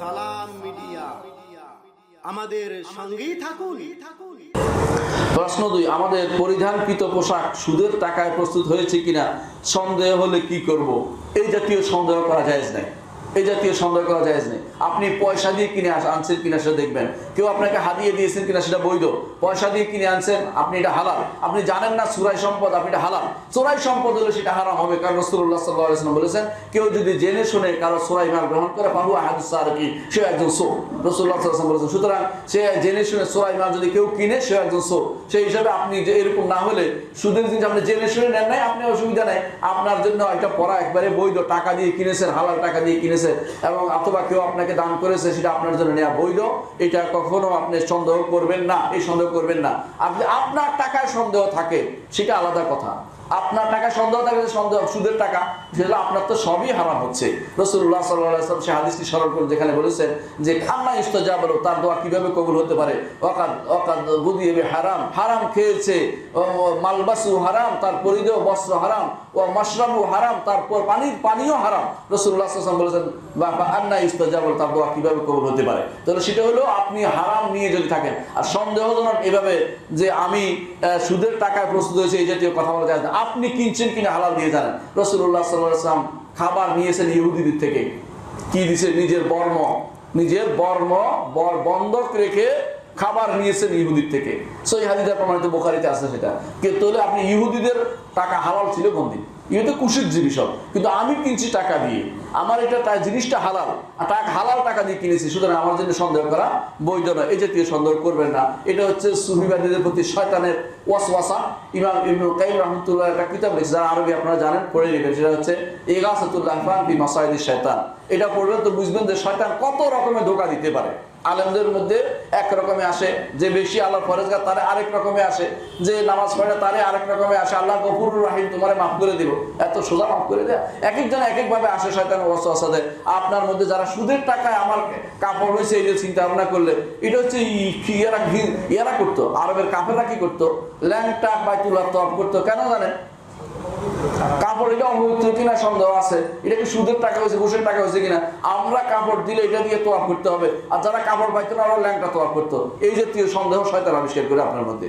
সালাম মিডিয়া। আমাদের সঙ্গেই থাকুন। প্রশ্ন দুই, আমাদের পরিধানকৃত পোশাক সুদের টাকায় প্রস্তুত হয়েছে কিনা? সন্দেহ হলে কি করব? এই জাতীয় সন্দেহ করা যায় নাই। এই জাতীয় সন্দেহ করা যায় নেই। আপনি পয়সা দিয়ে কিনে আনছেন কিনা সেটা দেখবেন। কেউ আপনাকে হাতিয়ে দিয়েছেন কিনা সেটা বৈধ। পয়সা দিয়ে কিনে আনছেন, আপনি এটা হালাল। আপনি জানেন না সুরাই সম্পদ, আপনি এটা হালাল। চোরাই সম্পদ হলে সেটা হারাম হবে, কারণ রসুল্লাহ সাল্লাম বলেছেন, কেউ যদি জেনে শুনে কারও সোরাই মাল গ্রহণ করে ফাহু আহাদুস আর কি সে একজন সো রসুল্লাহ সাল্লাম বলেছেন, সুতরাং সে জেনে শুনে সোরাই মাল যদি কেউ কিনে সে একজন সো সেই হিসাবে আপনি যে এরকম না হলে সুদের জিনিস আপনি জেনে শুনে নেন নাই, আপনি অসুবিধা নাই। আপনার জন্য একটা পড়া একবারে বৈধ, টাকা দিয়ে কিনেছেন, হালাল টাকা দিয়ে কিনেছেন এবং অথবা কেউ আপনাকে দান করেছে, সেটা আপনার জন্য নেওয়া বৈধ, এটা কখনো আপনি সন্দেহ করবেন না, এই সন্দেহ করবেন না। আপনি আপনার টাকায় সন্দেহ থাকে, সেটা আলাদা কথা। আপনার টাকা সন্দেহ থাকে সন্দেহ, সুদের টাকা সেটা আপনার তো সবই হারাম হচ্ছে। রসুল্লাহ সাল্লাম সে হাদিসটি স্মরণ করে যেখানে বলেছেন যে, খান্না ইস্তজা বলো তার দোয়া কীভাবে কবুল হতে পারে? অকাদ অকাদ বুদিয়ে হারাম হারাম খেয়েছে মালবাসু হারাম তার পরিধেয় বস্ত্র হারাম ও হারাম তারপর পানির, পানিও হারাম রসুল্লাহ বলেছেন, বা আন্না ইস্তজা বলো তার দোয়া কীভাবে কবুল হতে পারে? তাহলে সেটা হলো, আপনি হারাম নিয়ে যদি থাকেন, আর সন্দেহজনক এভাবে যে আমি সুদের টাকায় প্রস্তুত হয়েছে, এই জাতীয় কথা বলা যায় আপনি কিনছেন কিনা হালাল দিয়ে জানেন। রসুল্লাহ সাল্লাম খাবার নিয়েছেন ইহুদিদের থেকে। কি দিছে? নিজের বর্ম। নিজের বর্ম, বর বন্ধক রেখে খাবার নিয়েছেন ইহুদির থেকে। সই হাদিদার প্রমাণিত বোখারিতে আছে সেটা। কে তোলে আপনি ইহুদিদের টাকা হালাল ছিল কোন দিন ইহুদি কুশির জিনিস সব। কিন্তু আমি কিনছি টাকা দিয়ে। আমার এটা তা- জিনিসটা হালাল। টাকা হালাল টাকা দিয়ে কিনেছি। সুতরাং আমার জন্য সন্দেহ করা বৈধ নয়। এই জাতীয় সন্দেহ করবেন না। এটা হচ্ছে সুফিবাদীদের প্রতি শয়তানের ওয়াসওয়াসা। ইমাম ইবনুল কাইম রহমতুল্লাহ একটা কিতাব লিখছে। যারা আরবি আপনারা জানেন, পড়ে নেবেন। সেটা হচ্ছে এগাসাতুল্লাহ ফান বি মাসাইদি শয়তান। এটা পড়বেন তো বুঝবেন যে শয়তান কত রকমের ধোকা দিতে পারে। আলেমদের মধ্যে এক রকমে আসে, যে বেশি আল্লাহ ফরেজগার তারে আরেক রকমে আসে, যে নামাজ পড়ে তারে আরেক রকমে আসে। আল্লাহ গফুর রাহিম তোমারে মাফ করে দিব। এত সোজা মাফ করে দেয়। এক একজন এক একভাবে আসে শয়তান ওয়াসওয়াসা দেয়। আপনার মধ্যে যারা সুদের টাকায় আমার কাপড় হয়েছে এই যে চিন্তা ভাবনা করলে এটা হচ্ছে ইয়ারা ইয়ারা করতো? আরবের কাপড়রা কি করতো? ল্যাংটা বাইতুল্লাহ তপ করতো। কেন জানেন? কাপড়, এটা অপবিত্র কিনা সন্দেহ আছে? এটা কি সুদের টাকা হয়েছে, ঘুষের টাকা হয়েছে কিনা? আমরা কাপড় দিলে এটা দিয়ে তোয়াফ করতে হবে। আর যারা কাপড় পাইতো না, ওরা ল্যাংটা তোয়াফ করতো। এই জাতীয় সন্দেহ শয়তান আবিষ্কার করে আপনার মধ্যে।